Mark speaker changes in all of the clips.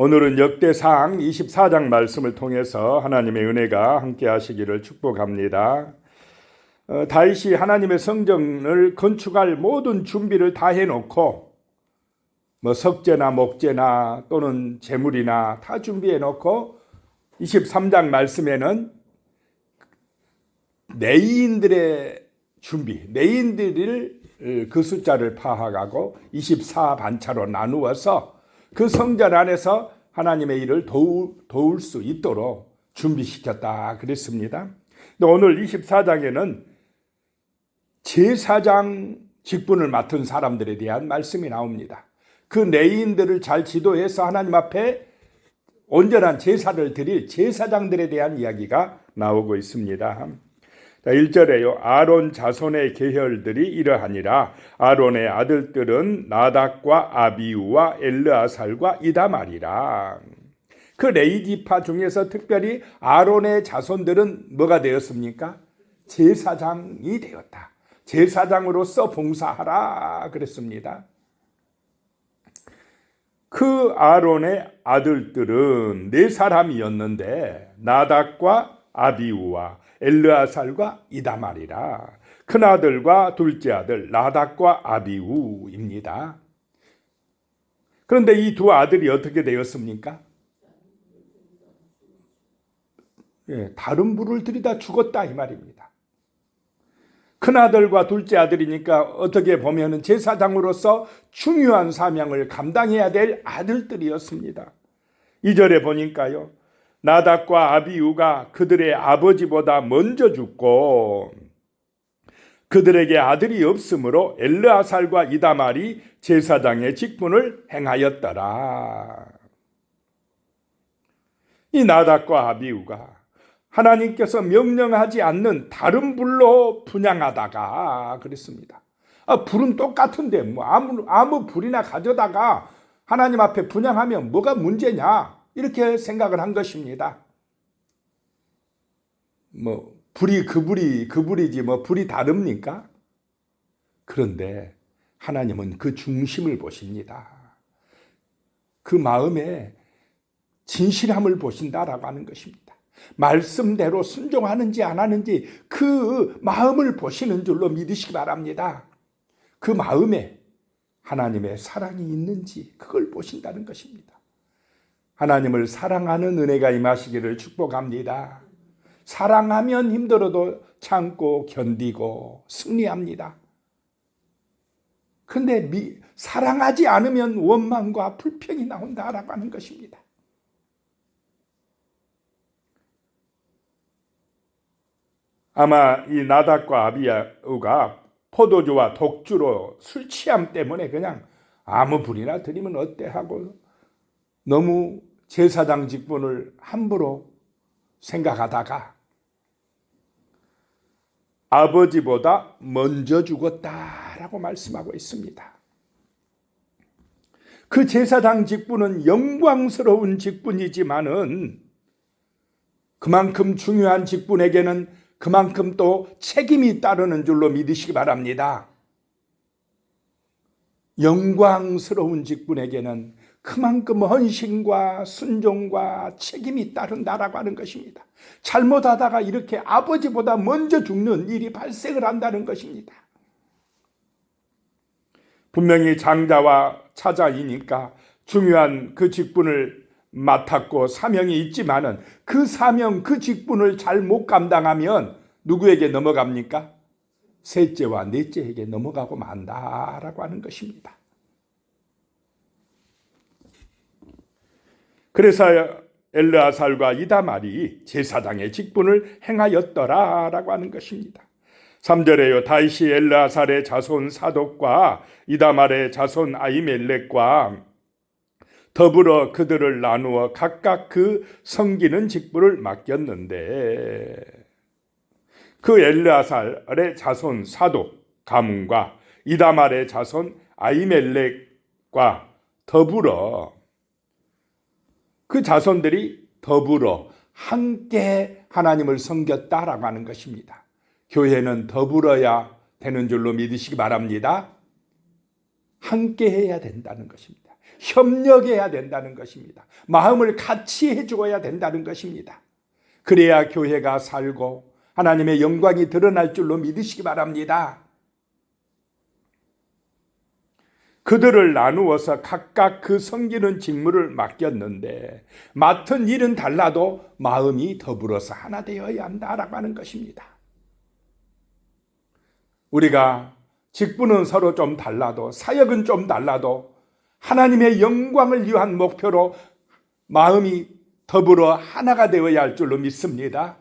Speaker 1: 오늘은 역대상 24장 말씀을 통해서 하나님의 은혜가 함께 하시기를 축복합니다. 어, 다윗이 하나님의 성전을 건축할 모든 준비를 다 해놓고 뭐 석재나 목재나 또는 재물이나 다 준비해 놓고 23장 말씀에는 내인들의 준비, 내인들을 그 숫자를 파악하고 24 반차로 나누어서 그 성전 안에서 하나님의 일을 도울, 도울 수 있도록 준비시켰다 그랬습니다. 오늘 24장에는 제사장 직분을 맡은 사람들에 대한 말씀이 나옵니다. 그 내인들을 잘 지도해서 하나님 앞에 온전한 제사를 드릴 제사장들에 대한 이야기가 나오고 있습니다. 자, 1절에요. 아론 자손의 계혈들이 이러하니라. 아론의 아들들은 나닥과 아비우와 엘르아살과 이다말이라. 그 레이지파 중에서 특별히 아론의 자손들은 뭐가 되었습니까? 제사장이 되었다. 제사장으로서 봉사하라 그랬습니다. 그 아론의 아들들은 네 사람이었는데 나닥과 아비우와 엘르아살과 이다말이라 큰 아들과 둘째 아들 나닥과 아비우입니다. 그런데 이 두 아들이 어떻게 되었습니까? 예, 다른 불을 들이다 죽었다 이 말입니다. 큰 아들과 둘째 아들이니까 어떻게 보면은 제사장으로서 중요한 사명을 감당해야 될 아들들이었습니다. 2절에 보니까요. 나닥과 아비우가 그들의 아버지보다 먼저 죽고 그들에게 아들이 없으므로 엘르아살과 이다말이 제사장의 직분을 행하였더라. 이 나닥과 아비우가 하나님께서 명령하지 않는 다른 불로 분양하다가 그랬습니다. 아, 불은 똑같은데 뭐 아무 아무 불이나 가져다가 하나님 앞에 분양하면 뭐가 문제냐 이렇게 생각을 한 것입니다. 뭐 불이 그 불이 그 불이지 뭐 불이 다릅니까? 그런데 하나님은 그 중심을 보십니다. 그 마음에 진실함을 보신다라고 하는 것입니다. 말씀대로 순종하는지 안 하는지 그 마음을 보시는 줄로 믿으시기 바랍니다. 그 마음에 하나님의 사랑이 있는지 그걸 보신다는 것입니다. 하나님을 사랑하는 은혜가 임하시기를 축복합니다. 사랑하면 힘들어도 참고 견디고 승리합니다. 근데 미, 사랑하지 않으면 원망과 불평이 나온다라고 하는 것입니다. 아마 이 나닥과 아비야우가 포도주와 독주로 술 취함 때문에 그냥 아무 불이나 드리면 어때 하고 너무 제사장 직분을 함부로 생각하다가 아버지보다 먼저 죽었다라고 말씀하고 있습니다. 그 제사장 직분은 영광스러운 직분이지만은 그만큼 중요한 직분에게는 그만큼 또 책임이 따르는 줄로 믿으시기 바랍니다. 영광스러운 직분에게는 그만큼 헌신과 순종과 책임이 따른다라고 하는 것입니다. 잘못하다가 이렇게 아버지보다 먼저 죽는 일이 발생을 한다는 것입니다. 분명히 장자와 차자이니까 중요한 그 직분을 맡았고 사명이 있지만은 그 사명 그 직분을 잘 못 감당하면 누구에게 넘어갑니까? 셋째와 넷째에게 넘어가고 만다라고 하는 것입니다. 그래서 엘르아살과 이다말이 제사장의 직분을 행하였더라 라고 하는 것입니다. 3절에요. 다윗이 엘르아살의 자손 사독과 이다말의 자손 아이멜렉과 더불어 그들을 나누어 각각 그 섬기는 직분을 맡겼는데 그 엘르아살의 자손 사독 가문과 이다말의 자손 아이멜렉과 더불어 그 자손들이 더불어 함께 하나님을 섬겼다라고 하는 것입니다. 교회는 더불어야 되는 줄로 믿으시기 바랍니다. 함께 해야 된다는 것입니다. 협력해야 된다는 것입니다. 마음을 같이 해주어야 된다는 것입니다. 그래야 교회가 살고 하나님의 영광이 드러날 줄로 믿으시기 바랍니다. 그들을 나누어서 각각 그 섬기는 직무를 맡겼는데 맡은 일은 달라도 마음이 더불어서 하나 되어야 한다라고 하는 것입니다. 우리가 직분은 서로 좀 달라도 사역은 좀 달라도 하나님의 영광을 위한 목표로 마음이 더불어 하나가 되어야 할 줄로 믿습니다.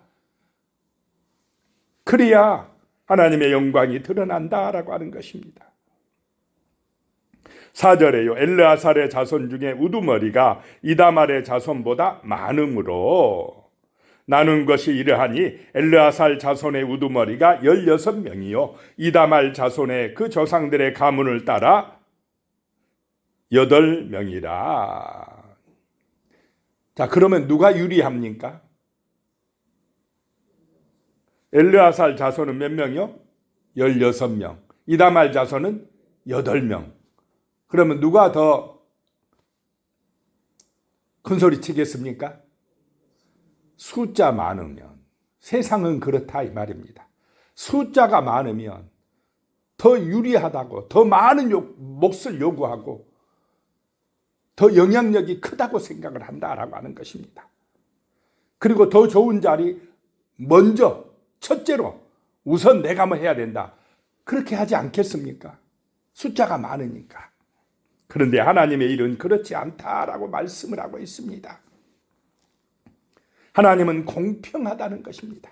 Speaker 1: 그래야 하나님의 영광이 드러난다라고 하는 것입니다. 4절에요. 엘르아살의 자손 중에 우두머리가 이다말의 자손보다 많으므로 나눈 것이 이러하니 엘르아살 자손의 우두머리가 16명이요 이다말 자손의 그 조상들의 가문을 따라 8명이라. 자, 그러면 누가 유리합니까? 엘르아살 자손은 몇 명이요? 16명. 이다말 자손은 8명. 그러면 누가 더 큰 소리 치겠습니까? 숫자 많으면 세상은 그렇다 이 말입니다. 숫자가 많으면 더 유리하다고 더 많은 요, 몫을 요구하고 더 영향력이 크다고 생각을 한다라고 하는 것입니다. 그리고 더 좋은 자리 먼저 첫째로 우선 내가 뭐 해야 된다. 그렇게 하지 않겠습니까? 숫자가 많으니까. 그런데 하나님의 일은 그렇지 않다라고 말씀을 하고 있습니다. 하나님은 공평하다는 것입니다.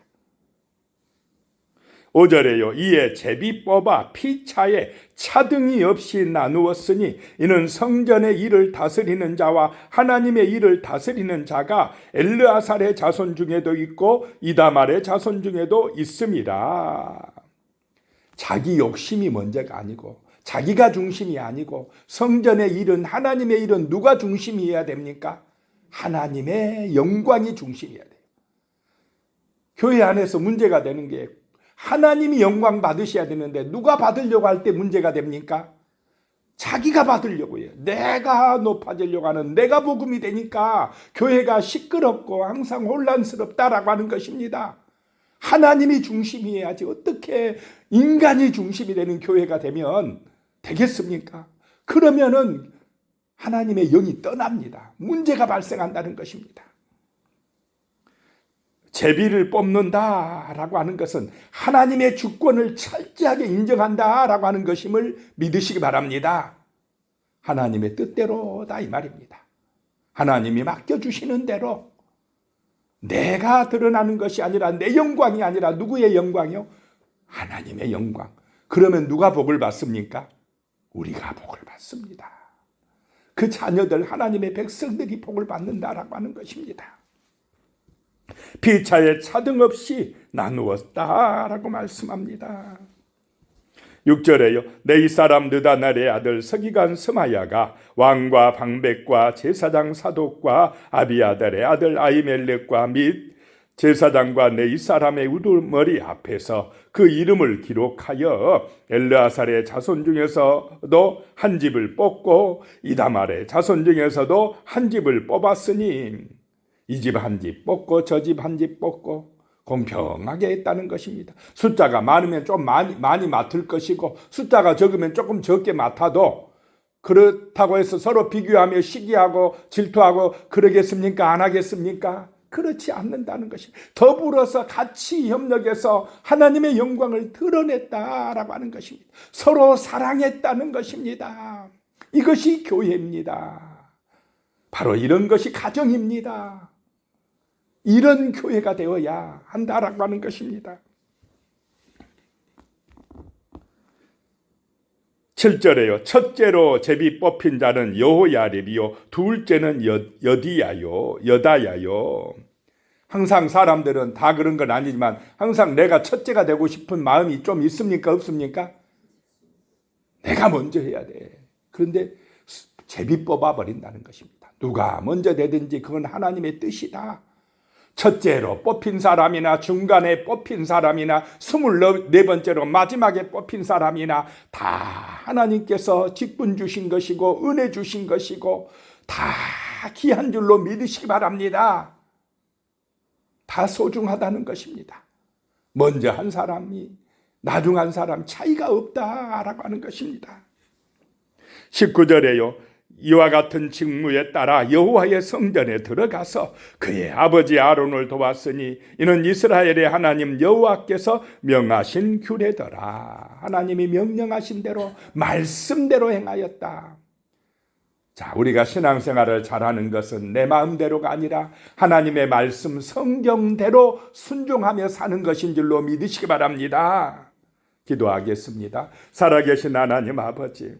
Speaker 1: 5절에요. 이에 제비 뽑아 피차에 차등이 없이 나누었으니 이는 성전의 일을 다스리는 자와 하나님의 일을 다스리는 자가 엘르아살의 자손 중에도 있고 이다말의 자손 중에도 있습니다. 자기 욕심이 먼저가 아니고 자기가 중심이 아니고 성전의 일은 하나님의 일은 누가 중심이어야 됩니까? 하나님의 영광이 중심이어야 돼요. 교회 안에서 문제가 되는 게 하나님이 영광 받으셔야 되는데 누가 받으려고 할 때 문제가 됩니까? 자기가 받으려고 해요. 내가 높아지려고 하는 내가 복음이 되니까 교회가 시끄럽고 항상 혼란스럽다라고 하는 것입니다. 하나님이 중심이어야지 어떻게 인간이 중심이 되는 교회가 되면 되겠습니까? 그러면은 하나님의 영이 떠납니다. 문제가 발생한다는 것입니다. 제비를 뽑는다라고 하는 것은 하나님의 주권을 철저하게 인정한다라고 하는 것임을 믿으시기 바랍니다. 하나님의 뜻대로다 이 말입니다. 하나님이 맡겨주시는 대로 내가 드러나는 것이 아니라 내 영광이 아니라 누구의 영광이요? 하나님의 영광. 그러면 누가 복을 받습니까? 우리가 복을 받습니다. 그 자녀들 하나님의 백성들이 복을 받는다라고 하는 것입니다. 피차에 차등 없이 나누었다라고 말씀합니다. 6절에요. 네이 사람 느다날의 아들 서기관 스마야가 왕과 방백과 제사장 사독과 아비아달의 아들 아이멜렉과 및 제사장과 네이 사람의 우두머리 앞에서 그 이름을 기록하여 엘르아살의 자손 중에서도 한 집을 뽑고 이다말의 자손 중에서도 한 집을 뽑았으니 이 집 한 집 뽑고 저 집 한 집 뽑고 공평하게 했다는 것입니다. 숫자가 많으면 좀 많이 많이 맡을 것이고 숫자가 적으면 조금 적게 맡아도 그렇다고 해서 서로 비교하며 시기하고 질투하고 그러겠습니까? 안 하겠습니까? 그렇지 않는다는 것이 더불어서 같이 협력해서 하나님의 영광을 드러냈다라고 하는 것입니다. 서로 사랑했다는 것입니다. 이것이 교회입니다. 바로 이런 것이 가정입니다. 이런 교회가 되어야 한다라고 하는 것입니다. 7절에요. 첫째로 제비 뽑힌 자는 여호야립이요. 둘째는 여, 여디야요. 여다야요. 항상 사람들은 다 그런 건 아니지만 항상 내가 첫째가 되고 싶은 마음이 좀 있습니까? 없습니까? 내가 먼저 해야 돼. 그런데 제비 뽑아 버린다는 것입니다. 누가 먼저 되든지 그건 하나님의 뜻이다. 첫째로 뽑힌 사람이나 중간에 뽑힌 사람이나 스물네 번째로 마지막에 뽑힌 사람이나 다 하나님께서 직분 주신 것이고 은혜 주신 것이고 다 귀한 줄로 믿으시기 바랍니다. 다 소중하다는 것입니다. 먼저 한 사람이 나중 한 사람 차이가 없다라고 하는 것입니다. 19절에요. 이와 같은 직무에 따라 여호와의 성전에 들어가서 그의 아버지 아론을 도왔으니 이는 이스라엘의 하나님 여호와께서 명하신 규례더라. 하나님이 명령하신 대로 말씀대로 행하였다. 자, 우리가 신앙생활을 잘하는 것은 내 마음대로가 아니라 하나님의 말씀 성경대로 순종하며 사는 것인 줄로 믿으시기 바랍니다. 기도하겠습니다. 살아계신 하나님 아버지.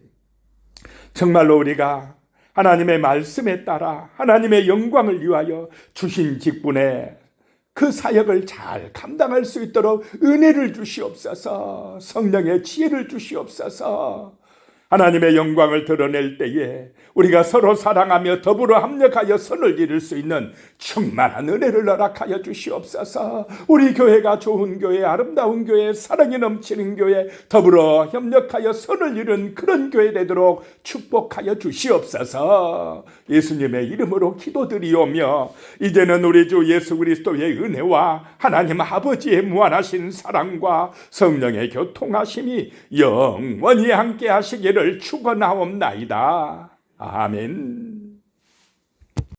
Speaker 1: 정말로 우리가 하나님의 말씀에 따라 하나님의 영광을 위하여 주신 직분에 그 사역을 잘 감당할 수 있도록 은혜를 주시옵소서, 성령의 지혜를 주시옵소서, 하나님의 영광을 드러낼 때에 우리가 서로 사랑하며 더불어 합력하여 선을 이룰 수 있는 충만한 은혜를 허락하여 주시옵소서. 우리 교회가 좋은 교회, 아름다운 교회, 사랑이 넘치는 교회, 더불어 협력하여 선을 이룬 그런 교회 되도록 축복하여 주시옵소서. 예수님의 이름으로 기도드리오며 이제는 우리 주 예수 그리스도의 은혜와 하나님 아버지의 무한하신 사랑과 성령의 교통하심이 영원히 함께 하시기 를 축원하옵나이다. 아멘.